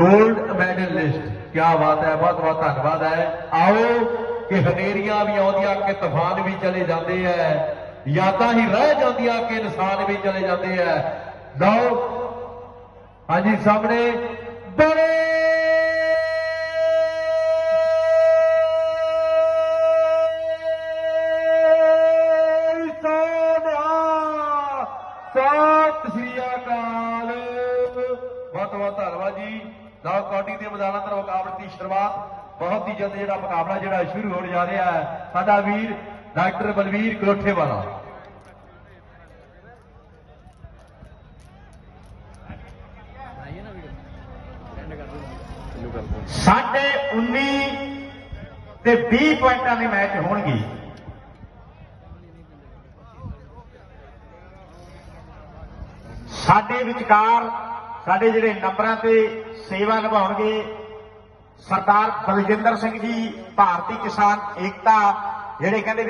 골ਡ ਮੈਡਲਿਸਟ ਕੀ ਬਾਤ ਹੈ, ਬਹੁਤ ਬਹੁਤ ਧੰਨਵਾਦ ਹੈ। ਆਓ ਕਿ ਹਨੇਰੀਆਂ ਵੀ ਆਉਂਦੀਆਂ, ਕਿ ਤੂਫਾਨ ਵੀ ਚਲੇ ਜਾਂਦੇ ਐ। ਯਾਦਾਂ ਹੀ ਰਹਿ ਜਾਂਦੀਆਂ ਕਿ ਇਨਸਾਨ ਵੀ ਚਲੇ ਜਾਂਦੇ ਐ। ਲਓ, ਹਾਂਜੀ, ਸਾਹਮਣੇ ਬੜੇ ਸੋਨਿਆ ਸਤਿ ਸ੍ਰੀ ਅਕਾਲ। ਬਹੁਤ ਬਹੁਤ ਧੰਨਵਾਦ ਜੀ। ਲਓ ਕੌਡੀ ਦੇ ਮੈਦਾਨਾਂ ਤੋਂ ਮੁਕਾਬਲੇ ਦੀ ਸ਼ੁਰੂਆਤ ਬਹੁਤ ਹੀ ਜਲਦ ਜਿਹੜਾ ਮੁਕਾਬਲਾ ਜਿਹੜਾ ਸ਼ੁਰੂ ਹੋਣ ਜਾ ਰਿਹਾ ਹੈ। ਸਾਡਾ ਵੀਰ ਡਾਕਟਰ ਬਲਵੀਰ ਕੋਠੇ ਵਾਲਾ ਸਾਡੇ 19 ਤੇ 20 ਪੁਆਇੰਟਾਂ ਦੇ ਮੈਚ ਹੋਣਗੇ। ਸਾਡੇ ਵਿਚਕਾਰ ਸਾਡੇ ਜਿਹੜੇ ਨੰਬਰਾਂ ਤੇ ਸੇਵਾ ਨਿਭਾਉਣਗੇ, ਸਰਦਾਰ ਬਲਜਿੰਦਰ ਸਿੰਘ ਜੀ, ਭਾਰਤੀ ਕਿਸਾਨ ਏਕਤਾ, ਜਿਹੜੇ ਕਹਿੰਦੇ